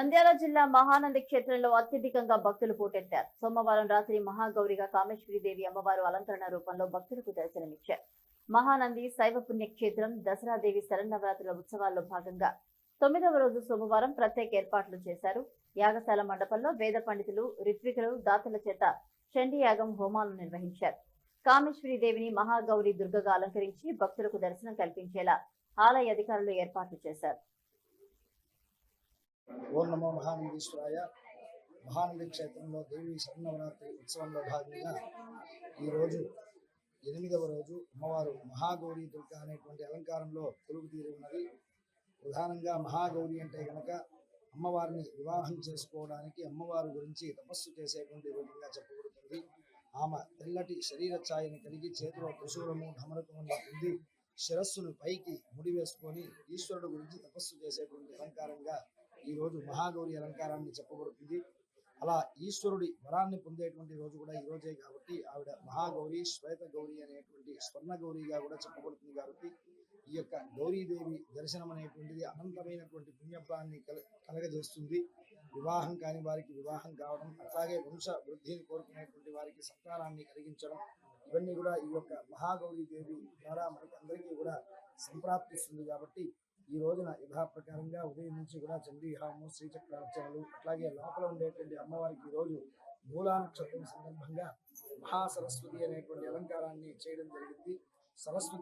నంద్యాల జిల్లా మహానంది క్షేత్రంలో అత్యధికంగా భక్తులు పోటెత్తారు. సోమవారం రాత్రి మహాగౌరిగా కామేశ్వరీదేవి అమ్మవారు అలంకరణ రూపంలో భక్తులకు దర్శనమిచ్చారు. మహానంది శైవ పుణ్యక్షేత్రం దసరాదేవి శరన్నవరాత్రుల ఉత్సవాల్లో భాగంగా తొమ్మిదవ రోజు సోమవారం ప్రత్యేక ఏర్పాట్లు చేశారు. యాగశాల మండపంలో వేద పండితులు రిత్వికులు దాతల చేత చండీ యాగం హోమాలు నిర్వహించారు. కామేశ్వరీదేవిని మహాగౌరి దుర్గగా అలంకరించి భక్తులకు దర్శనం కల్పించేలా ఆలయ అధికారులు ఏర్పాట్లు చేశారు. ఓం నమో మహానందీశ్వరాయ మహానంది క్షేత్రంలో దేవి శరణవరాత్రి ఉత్సవంలో భాగంగా ఈరోజు ఎనిమిదవ రోజు అమ్మవారు మహాగౌరి దుర్గ అనేటువంటి అలంకారంలో తెలుగు తీరి ఉన్నది. ప్రధానంగా మహాగౌరి అంటే గనక అమ్మవారిని వివాహం చేసుకోవడానికి అమ్మవారి గురించి తపస్సు చేసేటువంటి రూపంగా చెప్పబడుతుంది. ఆమె తెల్లటి శరీర ఛాయని కలిగి చేతిలో త్రిశూలము ఢమరకము ఉంది శిరస్సును పైకి ముడి వేసుకొని ఈశ్వరుడు గురించి తపస్సు చేసేటువంటి అలంకారంగా ఈ రోజు మహాగౌరి అలంకారాన్ని చెప్పబడుతుంది. అలా ఈశ్వరుడి వరాన్ని పొందేటువంటి రోజు కూడా ఈ రోజే కాబట్టి ఆవిడ మహాగౌరి శ్వేత గౌరి అనేటువంటి స్వర్ణ గౌరిగా కూడా చెప్పబడుతుంది కాబట్టి ఈ యొక్క గౌరీదేవి దర్శనం అనేటువంటిది అనంతమైనటువంటి పుణ్యఫలాన్ని కల కలగజేస్తుంది. వివాహం కాని వారికి వివాహం కావడం అట్లాగే వంశ వృద్ధిని కోరుకునేటువంటి వారికి సంతానాన్ని కలిగించడం ఇవన్నీ కూడా ఈ యొక్క మహాగౌరీ దేవి ద్వారా మనకి అందరికీ కూడా సంప్రాప్తిస్తుంది కాబట్టి ఈ రోజున యథాప్రకారంగా ఉదయం నుంచి కూడా చండీహాము శ్రీచక్రార్చనలు అట్లాగే లోపల ఉండేటువంటి అమ్మవారికి ఈ రోజు మూలా నక్షత్రం సందర్భంగా మహాసరస్వతి అనేటువంటి అలంకారాన్ని చేయడం జరిగింది. సరస్వతి